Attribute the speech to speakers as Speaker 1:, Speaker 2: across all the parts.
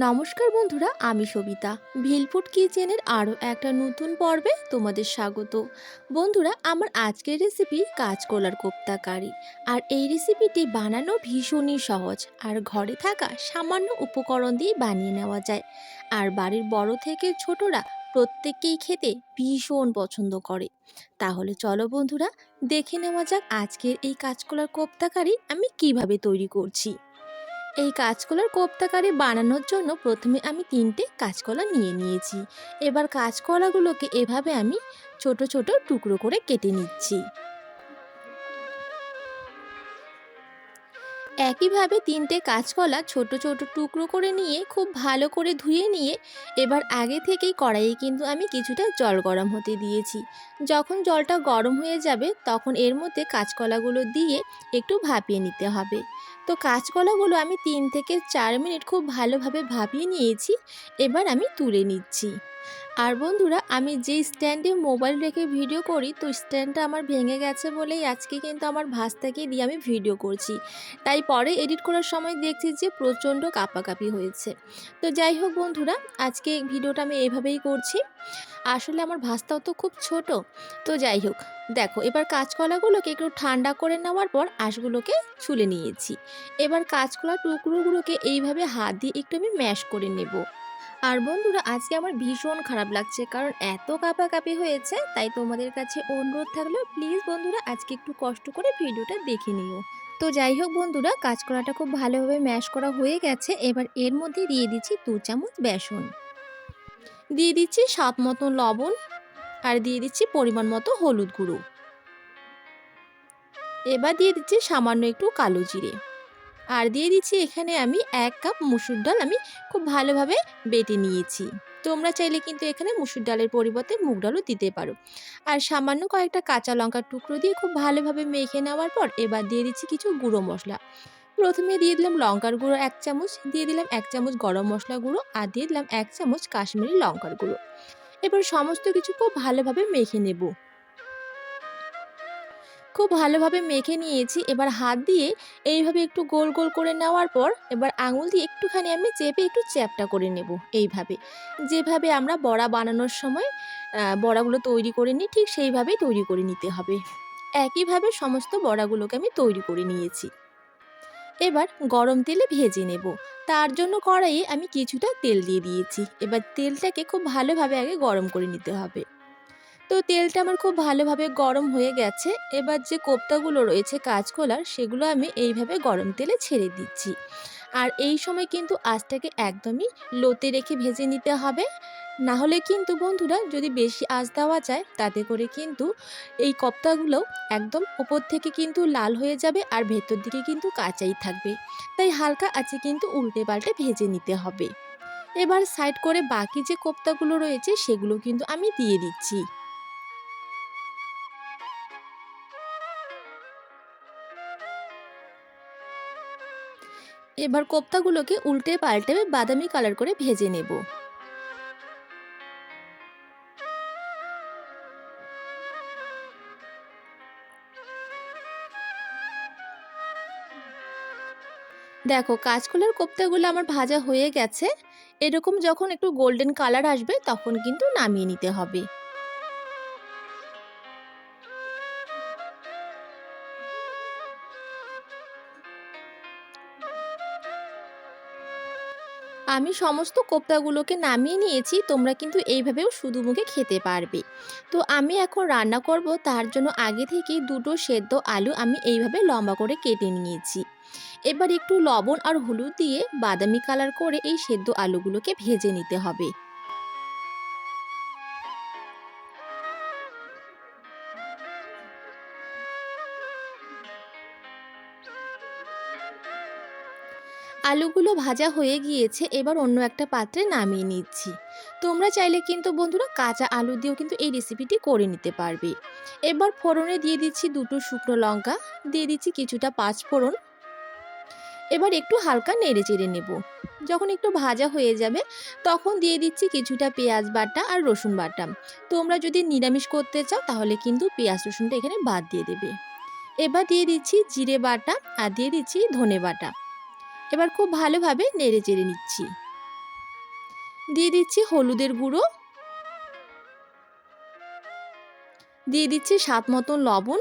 Speaker 1: নমস্কার বন্ধুরা, আমি সবিতা। ভিলফুড কিচেনের আরও একটা নতুন পর্বে তোমাদের স্বাগত। বন্ধুরা, আমার আজকের রেসিপি কাঁচকলার কোপ্তা কারি। আর এই রেসিপিটি বানানো ভীষণই সহজ। আর ঘরে থাকা সামান্য উপকরণ দিয়ে বানিয়ে নেওয়া যায়। আর বাড়ির বড় থেকে ছোটরা প্রত্যেককেই খেতে ভীষণ পছন্দ করে। তাহলে চলো বন্ধুরা, দেখে নেওয়া যাক আজকের এই কাঁচকলার কোপ্তা কারি আমি কীভাবে তৈরি করছি। এই কাঁচকলার কোপ্তাকারি বানানোর জন্য প্রথমে আমি তিনটে কাঁচকলা নিয়ে নিয়েছি। এবার কাঁচকলাগুলোকে এভাবে আমি ছোট ছোট টুকরো করে কেটে নিচ্ছি। একইভাবে তিনটে কাঁচকলা ছোট ছোট টুকরো করে নিয়ে, খুব ভালো করে ধুয়ে নিয়ে, এবার আগে থেকেই কড়াইয়ে কিন্তু আমি কিছুটা জল গরম হতে দিয়েছি। যখন জলটা গরম হয়ে যাবে, তখন এর মধ্যে কাঁচকলাগুলো দিয়ে একটু ভাপিয়ে নিতে হবে। তো কাঁচকলাগুলো আমি তিন থেকে চার মিনিট খুব ভালোভাবে ভাপিয়ে নিয়েছি, এবার আমি তুলে নিচ্ছি। আর বন্ধুরা, আমি যে স্ট্যান্ডে মোবাইল রেখে ভিডিও করি, তো স্ট্যান্ডটা আমার ভেঙে গেছে বলেই আজকে কিন্তু আমার ভাস্তাকে দিয়ে আমি ভিডিও করছি। তাই পরে এডিট করার সময় দেখছি যে প্রচণ্ড কাঁপাকাঁপি হয়েছে। তো যাই হোক বন্ধুরা, আজকে ভিডিওটা আমি এভাবেই করছি। আসলে আমার ভাস্তাও তো খুব ছোট। তো যাই হোক, দেখো, এবার কাঁচকলাগুলোকে একটু ঠান্ডা করে নেওয়ার পর আঁশগুলোকে ছুলে নিয়েছি। এবার কাঁচকলা টুকরোগুলোকে এইভাবে হাত দিয়ে একটু আমি ম্যাশ করে নেব। আর বন্ধুরা, আজকে আমার ভীষণ খারাপ লাগছে কারণ এত কাঁপাকাঁপি হয়েছে, তাই তোমাদের কাছে অনুরোধ থাকলেও প্লিজ বন্ধুরা, আজকে একটু কষ্ট করে ভিডিওটা দেখে নিও। তো যাই হোক বন্ধুরা, কাঁচকলাটা খুব ভালোভাবে ম্যাশ করা হয়ে গেছে, এবার এর মধ্যে দিয়ে দিচ্ছি দু চামচ বেসন। দিয়ে দিচ্ছি স্বাদ মতো লবণ আর দিয়ে দিচ্ছি পরিমাণ মতো হলুদ গুঁড়ো। এবার দিয়ে দিচ্ছি সামান্য একটু কালো জিরে। আর দিয়ে দিচ্ছি এখানে আমি এক কাপ মুসুর ডাল আমি খুব ভালোভাবে বেটে নিয়েছি। তোমরা চাইলে কিন্তু এখানে মুসুর ডালের পরিবর্তে মুগ ডালও দিতে পারো। আর সামান্য কয়েকটা কাঁচা লঙ্কার টুকরো দিয়ে খুব ভালোভাবে মেখে নেওয়ার পর এবার দিয়ে দিচ্ছি কিছু গুঁড়ো মশলা। প্রথমে দিয়ে দিলাম লঙ্কার গুঁড়ো এক চামচ, দিয়ে দিলাম এক চামচ গরম মশলা গুঁড়ো আর দিয়ে দিলাম এক চামচ কাশ্মীরি লঙ্কার গুঁড়ো। এবার সমস্ত কিছু খুব ভালোভাবে মেখে নেব। খুব ভালোভাবে মেখে নিয়েছি। এবার হাত দিয়ে এইভাবে একটু গোল গোল করে নেওয়ার পর এবার আঙুল দিয়ে একটুখানি আমি চেপে একটু চ্যাপটা করে নেব এইভাবে। যেভাবে আমরা বড়া বানানোর সময় বড়াগুলো তৈরি করে নিই, ঠিক সেইভাবেই তৈরি করে নিতে হবে। একইভাবে সমস্ত বড়াগুলোকে আমি তৈরি করে নিয়েছি। এবার গরম তেলে ভেজে নেব। তার জন্য কড়াইয়ে আমি কিছুটা তেল দিয়ে দিয়েছি। এবার তেলটাকে খুব ভালোভাবে আগে গরম করে নিতে হবে। তো তেলটা আমার খুব ভালোভাবে গরম হয়ে গেছে। এবার যে কোপ্তাগুলো রয়েছে কাঁচকলার, সেগুলো আমি এইভাবে গরম তেলে ছেড়ে দিচ্ছি। আর এই সময় কিন্তু আঁচটাকে একদমই লোতে রেখে ভেজে নিতে হবে। না হলে কিন্তু বন্ধুরা যদি বেশি আঁচ দেওয়া যায়, তাতে করে কিন্তু এই কপ্তাগুলো একদম ওপর থেকে কিন্তু লাল হয়ে যাবে আর ভেতর দিকে কিন্তু কাঁচাই থাকবে। তাই হালকা আছে কিন্তু উল্টে পাল্টে ভেজে নিতে হবে। এবার সাইড করে বাকি যে কোপ্তাগুলো রয়েছে, সেগুলো কিন্তু আমি দিয়ে দিচ্ছি। এবার কোপ্তাগুলোকে উল্টে পাল্টে বাদামি কালার করে ভেজে নেব। দেখো, কাঁচকলার কোপ্তাগুলো আমার ভাজা হয়ে গেছে। এরকম যখন একটু গোল্ডেন কালার আসবে, তখন কিন্তু নামিয়ে নিতে হবে। আমি সমস্ত কোপ্তাগুলোকে নামিয়ে নিয়েছি, তোমরা কিন্তু এইভাবেও শুধু মুখে খেতে পারবে। তো আমি এখন রান্না করব, তার জন্য আগে থেকে দুটো সেদ্ধ আলু আমি এইভাবে লম্বা করে কেটে নিয়েছি। এবার একটু লবণ আর হলুদ দিয়ে বাদামি কালার করে এই সেদ্ধ আলুগুলোকে ভেজে নিতে হবে। আলুগুলো ভাজা হয়ে গিয়েছে, এবার অন্য একটা পাত্রে নামিয়ে নিচ্ছি। তোমরা চাইলে কিন্তু বন্ধুরা কাঁচা আলু দিয়েও কিন্তু এই রেসিপিটি করে নিতে পারবে। এবার ফোড়নে দিয়ে দিচ্ছি দুটো শুকনো লঙ্কা, দিয়ে দিচ্ছি কিছুটা পাঁচ ফোড়ন। এবার একটু হালকা নেড়ে চেড়ে নেব। যখন একটু ভাজা হয়ে যাবে, তখন দিয়ে দিচ্ছি কিছুটা পেঁয়াজ বাটা আর রসুন বাটা। তোমরা যদি নিরামিষ করতে চাও, তাহলে কিন্তু পেঁয়াজ রসুনটা এখানে বাদ দিয়ে দেবে। এবার দিয়ে দিচ্ছি জিরে বাটা আর দিয়ে দিচ্ছি ধনে বাটা। এবার খুব ভালোভাবে নেড়ে চেড়ে নিচ্ছি। দিয়ে দিচ্ছি হলুদের গুঁড়ো। দিয়ে দিচ্ছি স্বাদ মতন লবণ।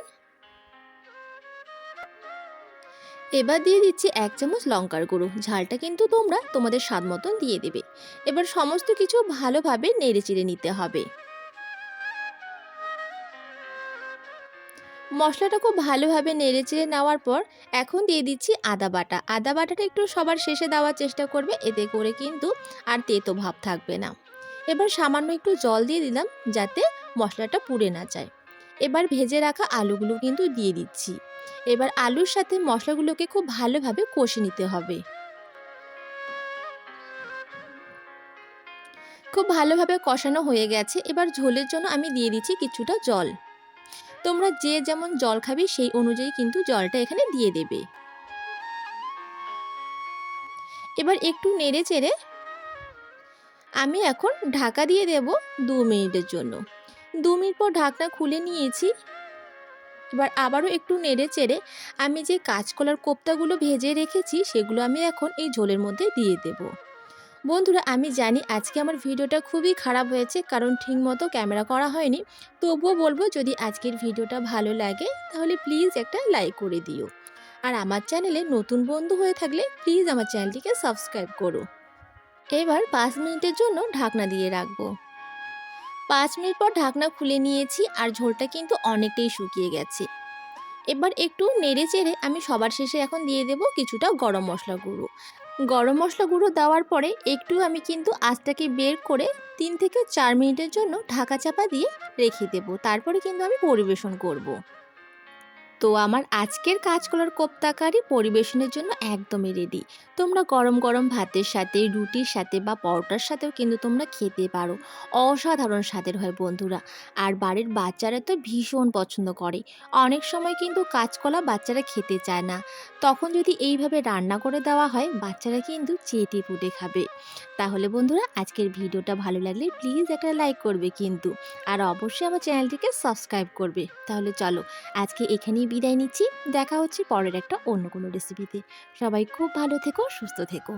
Speaker 1: এবার দিয়ে দিচ্ছি এক চামচ লঙ্কার গুঁড়ো। ঝালটা কিন্তু তোমরা তোমাদের স্বাদ মতন দিয়ে দেবে। এবার সমস্ত কিছু ভালোভাবে নেড়ে চেড়ে নিতে হবে। মশলাটা খুব ভালোভাবে নেড়ে চেড়ে নেওয়ার পর এখন দিয়ে দিচ্ছি আদা বাটা। আদা বাটাটা একটু সবার শেষে দেওয়ার চেষ্টা করবে, এতে করে কিন্তু আর তেতো ভাব থাকবে না। এবার সামান্য একটু জল দিয়ে দিলাম যাতে মশলাটা পুড়ে না যায়। এবার ভেজে রাখা আলুগুলো কিন্তু দিয়ে দিচ্ছি। এবার আলুর সাথে মশলাগুলোকে খুব ভালোভাবে কষে নিতে হবে। খুব ভালোভাবে কষানো হয়ে গেছে। এবার ঝোলের জন্য আমি দিয়ে দিচ্ছি কিছুটা জল। তোমরা যে যেমন জল খাবে, সেই অনুযায়ী কিন্তু জলটা এখানে দিয়ে দেবে। এবার একটু নেড়ে চেড়ে আমি এখন ঢাকা দিয়ে দেব দু মিনিটের জন্য। দু মিনিট পর ঢাকনা খুলে নিয়েছি। এবার আবারও একটু নেড়ে চেড়ে আমি যে কাঁচকলার কোপ্তাগুলো ভেজে রেখেছি, সেগুলো আমি এখন এই ঝোলের মধ্যে দিয়ে দেব। বন্ধুরা, আমি জানি আজকে আমার ভিডিওটা খুবই খারাপ হয়েছে, কারণ ঠিকমতো ক্যামেরা করা হয়নি। তবুও বলব, যদি আজকের ভিডিওটা ভালো লাগে, তাহলে প্লিজ একটা লাইক করে দিও। আর আমার চ্যানেলে নতুন বন্ধু হয়ে থাকলে প্লিজ আমার চ্যানেলটিকে সাবস্ক্রাইব করো। এবার পাঁচ মিনিটের জন্য ঢাকনা দিয়ে রাখব। পাঁচ মিনিট পর ঢাকনা খুলে নিয়েছি, আর ঝোলটা কিন্তু অনেকটাই শুকিয়ে গেছে। এবার একটু নেড়ে চেড়ে আমি সবার শেষে এখন দিয়ে দেব কিছুটা গরম মশলা গুঁড়ো। গরম মশলা গুঁড়ো দেওয়ার পরে একটু আমি কিন্তু আঁচটাকে বের করে তিন থেকে চার মিনিটের জন্য ঢাকা চাপা দিয়ে রেখে দেবো তারপরে কিন্তু আমি পরিবেশন করব। তো আমার আজকের কাঁচকলার কোপ্তাকারি পরিবেশনের জন্য একদমই রেডি তোমরা গরম গরম ভাতের সাথে, রুটির সাথে বা পরোটার সাথেও কিন্তু তোমরা খেতে পারো। অসাধারণ স্বাদের হয় বন্ধুরা। আর বাড়ির বাচ্চারা তো ভীষণ পছন্দ করে। অনেক সময় কিন্তু কাঁচকলা বাচ্চারা খেতে চায় না। তখন যদি এইভাবে রান্না করে দেওয়া হয়, বাচ্চারা কিন্তু চেটে পুটে খাবে। তাহলে বন্ধুরা, আজকের ভিডিওটা ভালো লাগলে প্লিজ একটা লাইক করবে কিন্তু। আর অবশ্যই আমার চ্যানেলটিকে সাবস্ক্রাইব করবে। তাহলে চলো, আজকে এখানেই বিদায় নিচ্ছি। দেখা হচ্ছে পরের একটা অন্য কোনো রেসিপিতে সবাই খুব ভালো থেকো, সুস্থ থেকো।